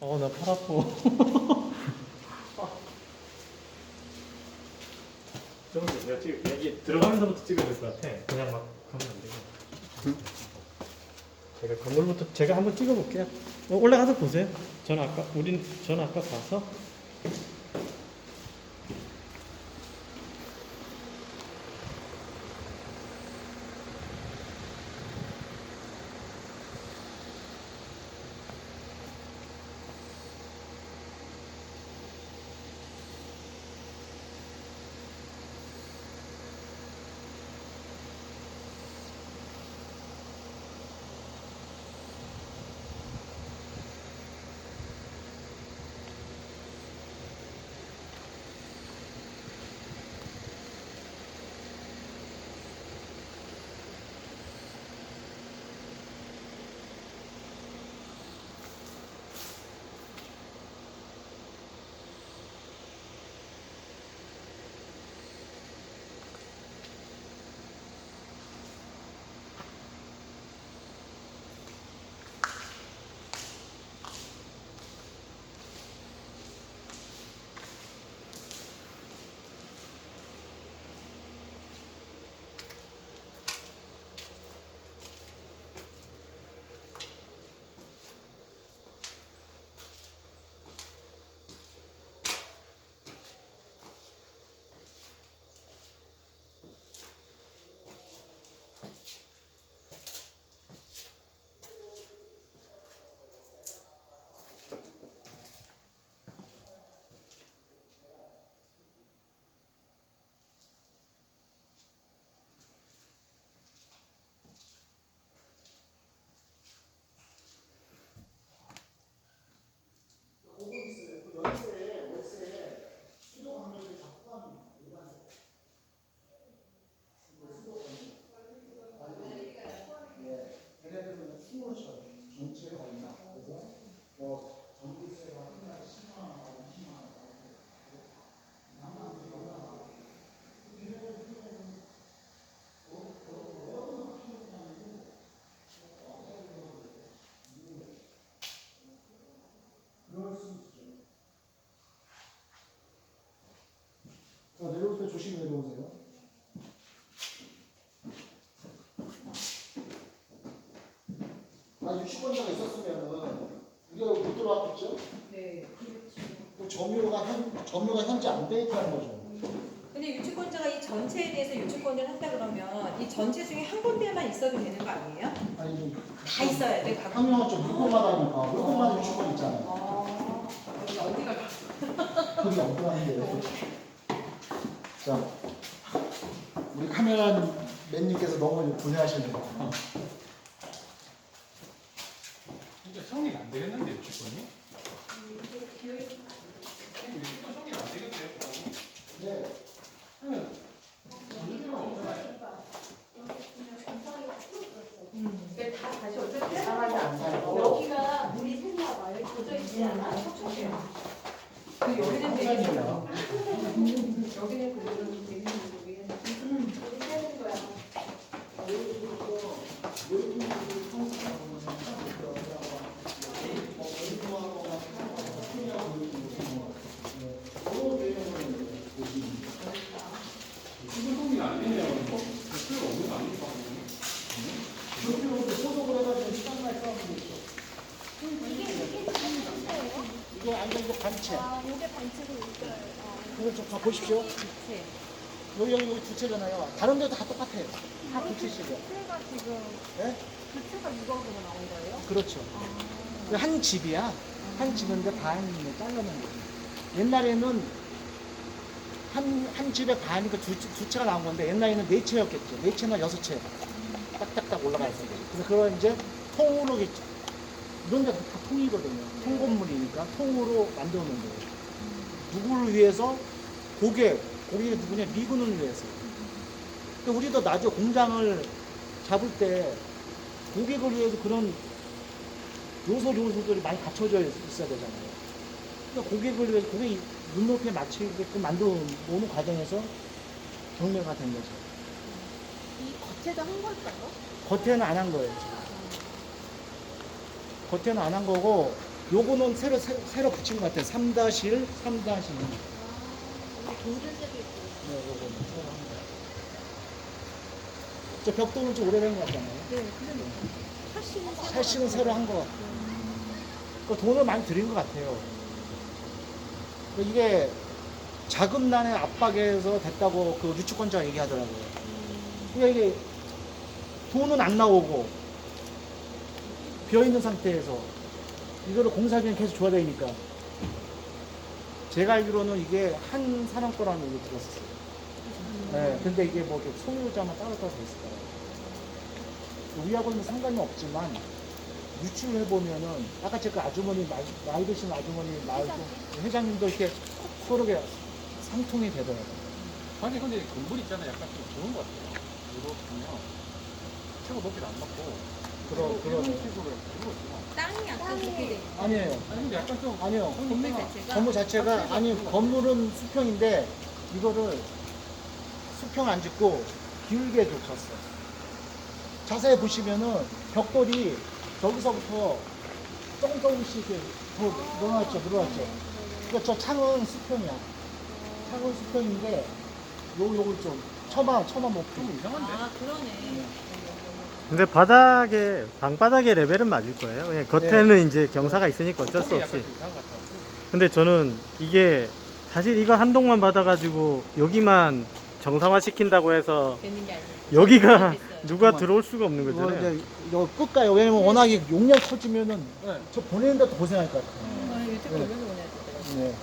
어, 나 팔 아파. 저거 내가 지금 여기 들어가면서부터 찍어야 될 것 같아. 그냥 막 하면 안 되고. 제가 건물부터 제가 한번 찍어볼게요. 어, 올라가서 보세요. 전 아까 우린 전 아까 봐서 조심히 내려오세요. 아, 유치권자가 있었으면은 우리가 못 들어왔겠죠? 네, 그렇죠. 그 점유가 현, 점유가 현재 안 돼 있다는 거죠. 근데 유치권자가 이 전체에 대해서 유치권을 한다 그러면 이 전체 중에 한 군데만 있어도 되는 거 아니에요? 아니, 다 있어야 돼, 각. 학명은 좀 물건마다 하니까 물건마다 유치권 있잖아요. 어, 여기 어디가 그게 엉뚱한데. 자, 우리 카메라 맨님께서 너무 분해하시네요. 진짜 성립 안 되겠는데 유치권이? 유치권 성립 안 되겠대요. 네. 음. 다 다시 어떻게 사람이 안 살고 여기가 물이 샜나 봐요. 젖어 있지 않아? 촉촉해요. 그 여기는 되게. 여기는 거야. 싸우면 되죠. 이게 이게 반체예요? 단체. 아, 이게 반체고 이게 아, 이걸 좀 봐 보십시오. 부채. 여기 여기 여기 두채잖아요. 다른 데도 다 똑같아요. 다 두채씩이요. 부채가 지금 네? 부채가 6억으로 나온 거예요? 그렇죠. 한 집이야. 한 집인데 반 잘라놓은 거지. 옛날에는 한, 한 집에 반이니까 두, 두 채가 나온 건데 옛날에는 네 채였겠죠. 네 채나 여섯 채. 딱딱딱 올라가 있어요. 그래서 그걸 이제 통으로겠죠. 이런 데다 다 통이거든요. 통건물이니까 통으로 만들어 놓은 거예요. 누구를 위해서? 고객. 고객이 누구냐? 미군을 위해서. 근데 우리도 나중에 공장을 잡을 때 고객을 위해서 그런 요소 요소들이 많이 갖춰져 있- 있어야 되잖아요. 그러니까 고객을 위해서 고객이 눈높이에 맞추게끔 만들어 놓는 과정에서 경매가 된 거죠. 이 겉에도 한 걸까요? 겉에는 안 한 거예요. 겉에는 안 한 거고 요거는 새로 새, 새로 붙인 것 같아요. 3-1, 3-2. 근데 동전색이 있고. 네, 요거는 새로 한 거. 저 벽돌은 좀 오래된 것 같잖아요. 네. 샤시는 새로. 샤시는 새로 한거 같고. 그 돈을 많이 들인 것 같아요. 그 이게 자금난의 압박에서 됐다고 그 유치권자가 얘기하더라고요. 그러니까 이게 돈은 안 나오고 비어 있는 상태에서 이거를 공사비는 계속 줘야 되니까 제가 알기로는 이게 한 사람 거라는 얘기 들었어요. 네, 근데 이게 뭐 이렇게 소유자만 따로 따로 있을 거예요. 우리하고는 상관이 없지만 유출을 해보면은 아까 제가 아주머니 나이, 나이 드신 아주머니 말고 회장님도 이렇게 서로 이렇게 상통이 되더라고요. 아니 근데 건물 있잖아요. 약간 좀 좋은 것 같아요. 이거 보면 최고 높이도 안 맞고 이거 있구나. 땅이 약간 그렇게 돼. 아니에요. 아니 약간 좀 아니요. 건물 자체가 건물 자체가 아니 건물은 수평인데 이거를 수평 안 짓고 길게 줬어. 자세히 보시면은 벽돌이 저기서부터 조금 조금씩 이렇게 더 늘어났죠, 늘어났죠. 그러니까 저 창은 수평이야. 창은 수평인데 요 요걸 좀 처마 처마 못좀 이상한데. 아 그러네. 근데 바닥에 방바닥의 레벨은 맞을 거예요. 그냥 겉에는 이제 경사가 있으니까 어쩔 수 없이. 근데 저는 이게 사실 이거 한 동만 받아가지고 여기만 정상화 시킨다고 해서 되는 게 아니에요. 여기가. 누가. 들어올 수가 없는 이거 거잖아요. 이제 이거 끝가요. 왜냐면 워낙에 용량 커지면은 네. 저 보내는데도 고생할 것 같아요. 아, 유튜브 네. 네.